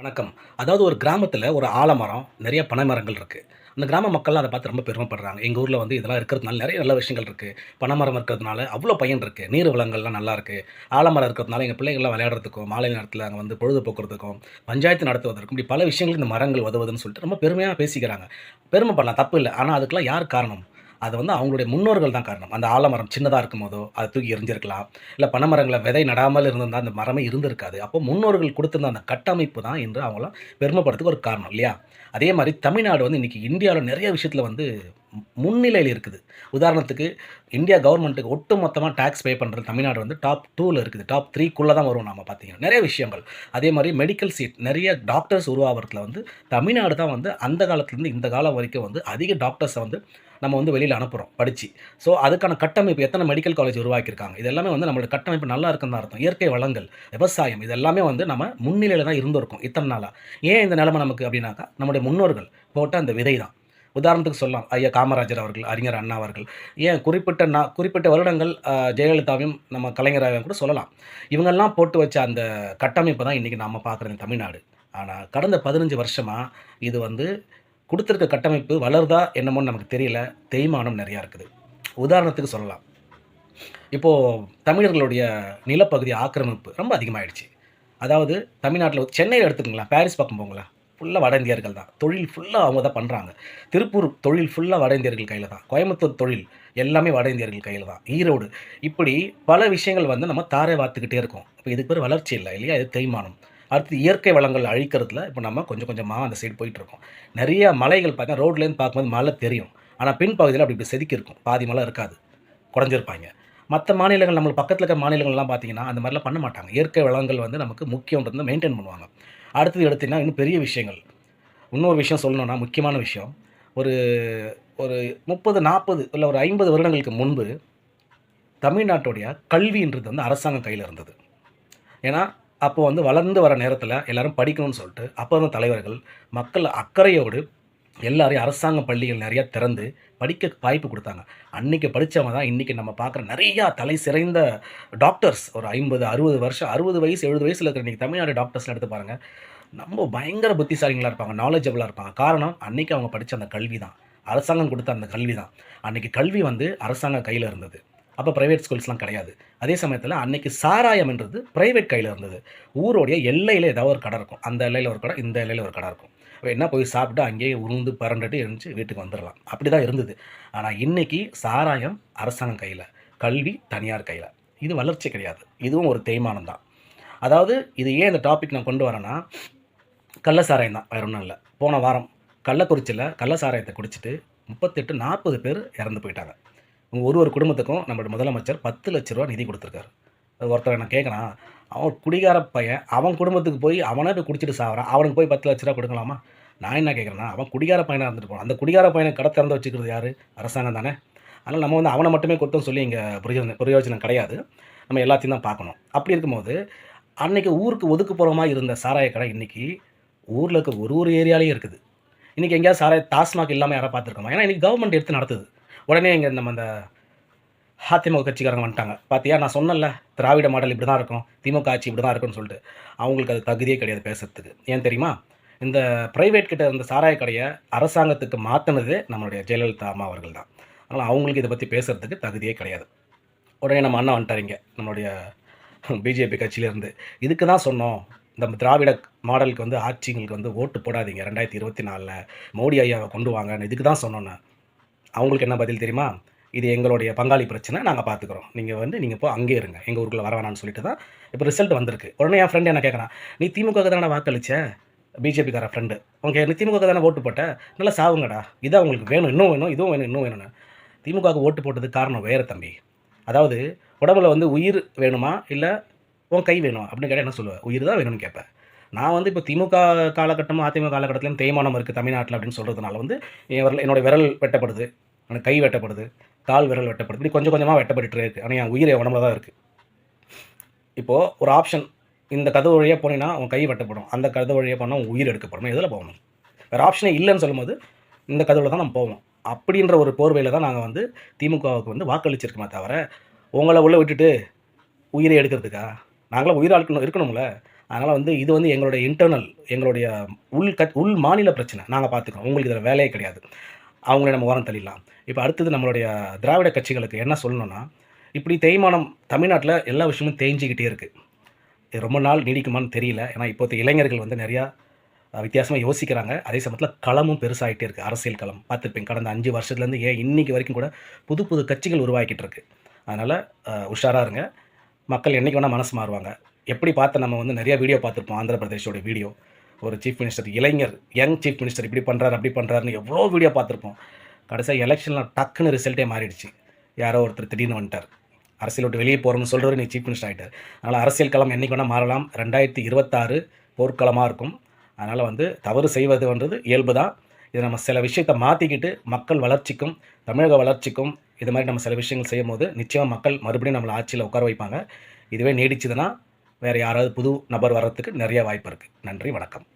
வணக்கம். அதாவது ஒரு கிராமத்தில் ஒரு ஆலமரம் நிறைய பனைமரங்கள் இருக்குது அந்த கிராம மக்கள்லாம் அதை பார்த்து ரொம்ப பெருமைப்படுறாங்க. எங்கள் ஊரில் வந்து இதெல்லாம் இருக்கிறதுனால நிறைய நல்ல விஷயங்கள் இருக்குது பனைமரம் இருக்கிறதுனால அவ்வளோ பயன் இருக்குது நீர் வளங்கள்லாம் நல்லா இருக்குது ஆலமரம் இருக்கிறதுனால எங்கள் பிள்ளைங்கள்லாம் விளையாடுறதுக்கும் மாலை நேரத்தில் அங்கே வந்து பொழுதுபோக்குறதுக்கும் பஞ்சாயத்து நடத்துவதற்கும் இப்படி பல விஷயங்கள் இந்த மரங்கள் உதவுதுன்னு சொல்லிட்டு ரொம்ப பெருமையாக பேசிக்கிறாங்க. பெருமைப்படலாம் தப்பு இல்லை. ஆனால் அதுக்கெல்லாம் யார் காரணம்? அது வந்து அவங்களுடைய முன்னோர்கள் தான் காரணம். அந்த ஆலமரம் சின்னதாக இருக்கும் போதோ அதை தூக்கி எரிஞ்சிருக்கலாம் இல்லை பனைமரங்களை விதை நடாமல் இருந்திருந்தால் அந்த மரமே இருந்திருக்காது. அப்போ முன்னோர்கள் கொடுத்திருந்த அந்த கட்டமைப்பு தான் என்று அவங்கள பெருமைப்படுறதுக்கு ஒரு காரணம் இல்லையா? அதே மாதிரி தமிழ்நாடு வந்து இன்றைக்கி இந்தியாவில் நிறைய விஷயத்தில் வந்து முன்னிலையில் இருக்குது. உதாரணத்துக்கு இந்தியா கவர்மெண்ட்டுக்கு ஒட்டு மொத்தமாக டேக்ஸ் பே பண்ணுறது தமிழ்நாடு வந்து டாப் டூவில் இருக்குது. டாப் த்ரீக்குள்ளே தான் வரும் நம்ம பார்த்தீங்கன்னா. நிறைய விஷயங்கள். அதே மாதிரி மெடிக்கல் சீட் நிறைய டாக்டர்ஸ் உருவாகிறதுல வந்து தமிழ்நாடு தான் வந்து அந்த காலத்துலேருந்து இந்த காலம் வரைக்கும் வந்து அதிக டாக்டர்ஸை வந்து நம்ம வந்து வெளியில் அனுப்புகிறோம் படித்து ஸோ அதுக்கான கட்டமைப்பு எத்தனை மெடிக்கல் காலேஜ் உருவாக்கியிருக்காங்க? இது எல்லாமே வந்து நம்மளோட கட்டமைப்பு நல்லா இருக்குன்னு தான் அர்த்தம். இயற்கை வளங்கள் விவசாயம் இது எல்லாமே வந்து நம்ம முன்னிலையில் தான் இருந்திருக்கோம் இத்தனை நாளாக ஏன் இந்த நிலமை நமக்கு அப்படின்னாக்கா நம்முடைய முன்னோர்கள் போட்ட அந்த விதை தான். உதாரணத்துக்கு சொல்லலாம். ஐயா காமராஜர் அவர்கள் அறிஞர் அண்ணா அவர்கள். ஏன் குறிப்பிட்ட நான் குறிப்பிட்ட வருடங்கள் ஜெயலலிதாவையும் நம்ம கலைஞராவையும் கூட சொல்லலாம். இவங்கெல்லாம் போட்டு வச்ச அந்த கட்டமைப்பு தான் இன்றைக்கி நம்ம பார்க்குறது தமிழ்நாடு. ஆனால் கடந்த பதினஞ்சு வருஷமாக இது வந்து கொடுத்துருக்க கட்டமைப்பு வளருதா என்னமோன்னு நமக்கு தெரியல. தேய்மானம் நிறையா இருக்குது. உதாரணத்துக்கு சொல்லலாம். இப்போது தமிழர்களுடைய நிலப்பகுதி ஆக்கிரமிப்பு ரொம்ப அதிகமாகிடுச்சு அதாவது தமிழ்நாட்டில் சென்னையில் எடுத்துக்கங்களேன். பாரிஸ் பக்கம் போங்களா ஃபுல்லாக வட இந்தியர்கள் தான். தொழில் ஃபுல்லாக அவங்க தான் பண்ணுறாங்க திருப்பூர் தொழில் ஃபுல்லாக வட இந்தியர்கள் கையில் தான். கோயம்புத்தூர் தொழில் எல்லாமே வட இந்தியர்கள் கையில் தான். ஈரோடு இப்படி பல விஷயங்கள் வந்து நம்ம தாரை வார்த்துக்கிட்டே இருக்கோம். இப்போ இதுக்கு பேர் வளர்ச்சி இல்லை இல்லையா? இது தேய்மானம். அடுத்து இயற்கை வளங்கள் அழிக்கிறதுல இப்போ நம்ம கொஞ்சம் கொஞ்சமாக அந்த சைடு போயிட்டுருக்கோம் நிறைய மலைகள் பார்த்தா ரோட்லேருந்து பார்க்கும்போது மலை தெரியும். ஆனால் பின்பகுதியில் அப்படி இப்படி செதுக்கி இருக்கும். பாதி மலை இருக்காது. குறைஞ்சிருப்பாங்க. மற்ற மாநிலங்கள் நம்ம பக்கத்தில் இருக்க மாநிலங்கள்லாம் பார்த்தீங்கன்னா அந்த மாதிரிலாம் பண்ண மாட்டாங்க. இயற்கை வளங்கள் வந்து நமக்கு முக்கியன்றது மெயின்டைன் பண்ணுவாங்க. அடுத்தது எடுத்தீங்கன்னா இன்னும் பெரிய விஷயங்கள். இன்னொரு விஷயம் சொல்லணும்னா முக்கியமான விஷயம். ஒரு ஒரு முப்பது நாற்பது இல்லை ஒரு ஐம்பது வருடங்களுக்கு முன்பு தமிழ்நாட்டுடைய கல்வின்றது வந்து அரசாங்கம் கையில் இருந்தது. ஏன்னா அப்போ வந்து வளர்ந்து வர நேரத்தில் எல்லோரும் படிக்கணும்னு சொல்லிட்டு அப்போ இருந்த தலைவர்கள் மக்கள் அக்கறையோடு எல்லாரையும் அரசாங்க பள்ளிகள் நிறையா திறந்து படிக்க வாய்ப்பு கொடுத்தாங்க. அன்றைக்கி படித்தவங்க தான் இன்றைக்கி நம்ம பார்க்குற நிறையா தலை சிறைந்த டாக்டர்ஸ் ஒரு ஐம்பது அறுபது வருஷம் அறுபது வயசு எழுபது வயசில் இருக்கிற இன்றைக்கி தமிழ்நாடு டாக்டர்ஸ்லாம் எடுத்து பாருங்கள் நம்ம பயங்கர புத்திசாலிகளாக இருப்பாங்க நாலேஜபிளாக இருப்பாங்க. காரணம் அன்றைக்கி அவங்க படித்த அந்த கல்வி தான். அரசாங்கம் கொடுத்த அந்த கல்வி தான். அன்றைக்கி கல்வி வந்து அரசாங்கம் கையில் இருந்தது. அப்போ ப்ரைவேட் ஸ்கூல்ஸ்லாம் கிடையாது. அதே சமயத்தில் அன்னைக்கு சாராயம்ன்றது ப்ரைவேட் கையில் இருந்தது. ஊரோடைய எல்லையில் ஏதாவது ஒரு கடை இருக்கும். அந்த எல்லையில் ஒரு கடை இந்த எல்லையில் ஒரு கடை இருக்கும். வேணா என்ன போய் சாப்பிட்டு அங்கேயே உருந்து பரண்டுட்டு எழுந்துச்சு வீட்டுக்கு வந்துடலாம் அப்படி தான் இருந்தது. ஆனால் இன்னைக்கு சாராயம் அரசாங்கம் கையில் கல்வி தனியார் கையில். இது வளர்ச்சி கிடையாது. இதுவும் ஒரு தேய்மானம் தான். அதாவது இது ஏன் இந்த டாபிக் நான் கொண்டு வரேன்னா கள்ள சாராயம் தான் வேறு ஒன்றும் இல்லை. போன வாரம் கள்ளக்குறிச்சியில் கள்ள சாராயத்தை குடிச்சிட்டு முப்பத்தெட்டு நாற்பது பேர் இறந்து போயிட்டாங்க. ஒரு ஒரு குடும்பத்துக்கும் நம்மளோட முதலமைச்சர் பத்து லட்ச ரூபா நிதி கொடுத்துருக்காரு. அது ஒருத்தர் நான் கேட்குறான் அவன் குடிகார பையன் அவன் குடும்பத்துக்கு போய் அவனே போய் குடிச்சிட்டு சாவறான். அவனுக்கு போய் பத்து லட்ச ரூபா கொடுக்கலாமா? நான் என்ன கேட்குறேன்னா அவன் குடிகார பையனாக இருந்துட்டு போனான் அந்த குடிகார பையனை கடை திறந்து வச்சுக்கிறது யார்? அரசாங்கம் தானே. அதனால் நம்ம வந்து அவனை மட்டுமே கொடுத்தோம்னு சொல்லி இங்கே பிரயோஜனம் பிரயோஜனம் கிடையாது. நம்ம எல்லாத்தையும் தான் பார்க்கணும். அப்படி இருக்கும்போது அன்றைக்கி ஊருக்கு ஒதுக்குப்புறமா இருந்த சாராய கடை இன்றைக்கி ஊரில் இருக்க ஒரு ஒரு ஏரியாலையும் இருக்குது. இன்றைக்கி எங்கேயாவது சாராய டாஸ்மாக் இல்லாமல் யாராவது பார்த்துருக்கோமா? ஏன்னா இன்றைக்கி கவர்மெண்ட் எடுத்து நடத்துது. உடனே இங்கே நம்ம அந்த அதிமுக கட்சிக்காரங்க வந்துட்டாங்க. பார்த்தியா நான் சொன்னேன்ல திராவிட மாடல் இப்படி தான் இருக்கும் திமுக ஆட்சி இப்படி தான் இருக்கும்னு சொல்லிட்டு. அவங்களுக்கு அது தகுதியே கிடையாது பேசுறதுக்கு. ஏன் தெரியுமா? இந்த ப்ரைவேட் கிட்ட இருந்த சாராய கடையை அரசாங்கத்துக்கு மாற்றினது நம்மளுடைய ஜெயலலிதா அம்மா அவர்கள் தான். அதனால் அவங்களுக்கு இதை பற்றி பேசுறதுக்கு தகுதியே கிடையாது. உடனே நம்ம அண்ணா வந்துட்டாரிங்க நம்மளுடைய பிஜேபி கட்சியிலேருந்து. இதுக்கு தான் சொன்னோம் இந்த திராவிட மாடலுக்கு வந்து ஆட்சிங்களுக்கு வந்து ஓட்டு போடாதீங்க ரெண்டாயிரத்தி இருபத்தி நாலில் மோடி ஐயாவை கொண்டு வாங்கன்னு. இதுக்கு தான் சொன்னோன்னு. அவங்களுக்கு என்ன பதில் தெரியுமா? இது எங்களுடைய பங்காளி பிரச்சனை நாங்கள் பார்த்துக்குறோம் நீங்கள் வந்து நீங்கள் இப்போ அங்கே இருங்க. எங்கள் ஊருக்குள்ள வர வேணாம்னு சொல்லிட்டு தான் இப்போ ரிசல்ட் வந்திருக்கு. உடனே என் ஃப்ரெண்டு என்ன கேட்குறான் நீ திமுக தானே வாக்களிச்ச? பிஜேபிக்கார ஃப்ரெண்டு ஓகே நீ திமுக தானே ஓட்டு போட்ட? நல்லா சாவுங்கடா. இதான் உங்களுக்கு வேணும் இன்னும் வேணும் இதுவும் வேணும் இன்னும் வேணும்னு. திமுகவுக்கு ஓட்டு போட்டதுக்கு காரணம் வேறு தம்பி. அதாவது உடம்புல வந்து உயிர் வேணுமா? இல்லை உன் கை வேணும்? அப்படின்னு கேட்டால் என்ன சொல்லுவேன் உயிர் தான் வேணும்னு கேட்பேன் நான் வந்து இப்போ திமுக காலகட்டமும் அதிமுக காலகட்டத்திலும் தேய்மானம் இருக்குது தமிழ்நாட்டில் அப்படின்னு சொல்கிறதுனால வந்து என் விரல் என்னோட விரல் வெட்டப்படுது. எனக்கு கை வெட்டப்படுது. கால் விரல் வெட்டப்படுது இப்படி கொஞ்சம் கொஞ்சமாக வெட்டப்பட்டுட்டு இருக்குது ஆனால் என் உயிர் என் உடம்புல தான் இருக்குது இப்போது ஒரு ஆப்ஷன் இந்த கதவு வழியாக போனீங்கன்னா உன் கை வெட்டப்படும். அந்த கதவு வழியாக போனால் உயிர் எடுக்கப்படும். எதில் போகணும்? வேறு ஆப்ஷனே இல்லைன்னு சொல்லும்போது இந்த கதவில் தான் நம்ம போவோம். அப்படின்ற ஒரு போர்வையில் தான் நாங்கள் வந்து திமுகவுக்கு வந்து வாக்களிச்சிருக்கோமே தவிர உங்களை உள்ளே விட்டுட்டு உயிரை எடுக்கிறதுக்கா? நாங்களாம் உயிர் இருக்கணும்ல. அதனால் வந்து இது வந்து எங்களுடைய இன்டர்னல் எங்களுடைய உள் கட் உள் மாநில பிரச்சனை. நாங்கள் பார்த்துக்கிறோம் உங்களுக்கு இதில் வேலையே கிடையாது. அவங்கள நம்ம ஓரம் தள்ளிடலாம். இப்போ அடுத்தது நம்மளுடைய திராவிட கட்சிகளுக்கு என்ன சொல்லணும்னா இப்படி தேய்மானம் தமிழ்நாட்டில் எல்லா விஷயமும் தேஞ்சிக்கிட்டே இருக்குது இது ரொம்ப நாள் நீடிக்குமான்னு தெரியல. ஏன்னா இப்போத்த இளைஞர்கள் வந்து நிறையா வித்தியாசமாக யோசிக்கிறாங்க. அதே சமயத்தில் களமும் பெருசாகிட்டே இருக்குது அரசியல் களம். பார்த்துருப்பேன் கடந்த அஞ்சு வருஷத்துலேருந்து ஏன் இன்றைக்கி வரைக்கும் கூட புது புது கட்சிகள் உருவாக்கிட்டு இருக்கு. அதனால் உஷாராக இருங்க. மக்கள் என்றைக்கு வேணால் மனசு மாறுவாங்க. எப்படி பார்த்து நம்ம வந்து நிறைய வீடியோ பார்த்துருப்போம் ஆந்திர பிரதேஷோட வீடியோ. ஒரு சீஃப் மினிஸ்டர் இளைஞர் யங் சீஃப் மினிஸ்டர் இப்படி பண்ணுறாரு அப்படி பண்ணுறாருன்னு எவ்வளோ வீடியோ பார்த்துருப்போம். கடைசியாக எலெக்ஷனில் டக்குன்னு ரிசல்ட்டே மாறிடுச்சு. யாரோ ஒருத்தர் திடீர்னு வந்துட்டார். அரசியல் விட்டு வெளியே போகிறோம்னு சொல்கிறவர் நீ சீஃப் மினிஸ்டர் ஆகிட்டார் அதனால் அரசியல் களம் என்றைக்கு வேணால் மாறலாம். ரெண்டாயிரத்தி இருபத்தாறு போர்க்களமாக இருக்கும். அதனால் வந்து தவறு செய்வதுன்றது இயல்பு தான். இது நம்ம சில விஷயத்தை மாற்றிக்கிட்டு மக்கள் வளர்ச்சிக்கும் தமிழக வளர்ச்சிக்கும் இது மாதிரி நம்ம சில விஷயங்கள் செய்யும் போது நிச்சயமாக மக்கள் மறுபடியும் நம்மளை ஆட்சியில் உட்கார வைப்பாங்க. இதுவே நீடிச்சதுன்னா வேறு யாராவது புது நபர் வர்றதுக்கு நிறைய வாய்ப்பு இருக்குது நன்றி வணக்கம்.